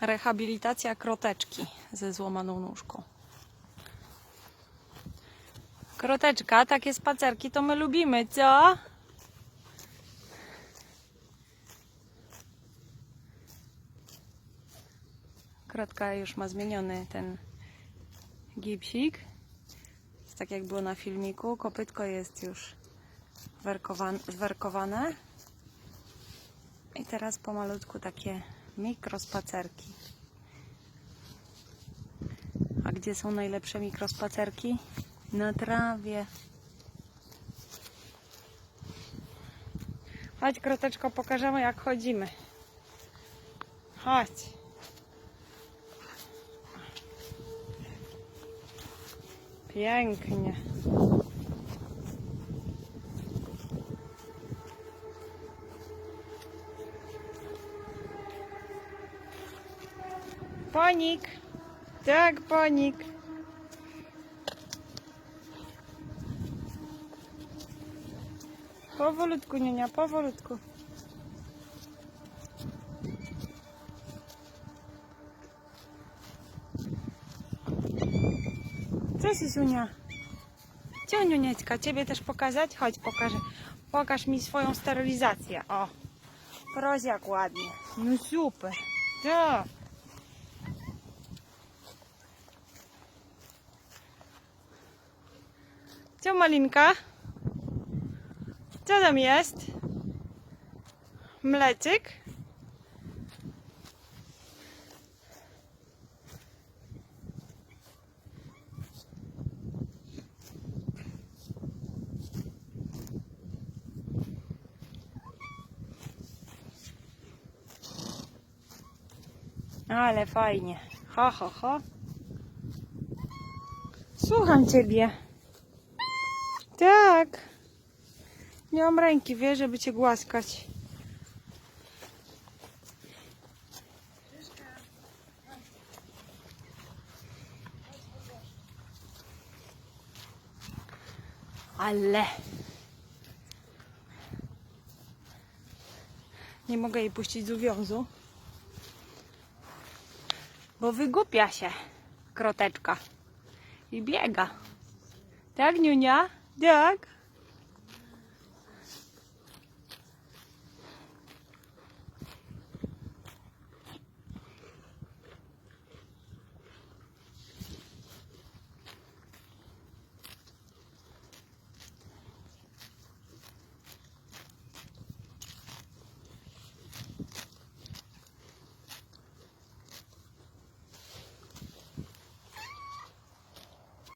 Rehabilitacja kroteczki ze złamaną nóżką. Kroteczka, takie spacerki to my lubimy, co? Krotka już ma zmieniony ten gipsik. Jest tak jak było na filmiku. Kopytko jest już werkowan- zwerkowane. I teraz pomalutku takie mikrospacerki. A gdzie są najlepsze mikrospacerki? Na trawie. Chodź, kroteczko, pokażemy jak chodzimy. Chodź. Pięknie. Ponik. Tak, ponik. Powolutku, nienia, powolutku. Co Sisunia? Gdzie Niuniecka? Ciebie też pokazać? Chodź, pokażę. Pokaż mi swoją sterylizację. O, proszę jak ładnie. No super. Tak. Co Malinka? Co tam jest? Mlecyk? Ale fajnie. Ho, ho, ho. Słucham ciebie. Tak. Nie mam ręki, wiesz, żeby cię głaskać. Ale. Nie mogę jej puścić z uwiązu. Bo wygłupia się kroteczka. I biega. Tak, Niunia? Tak.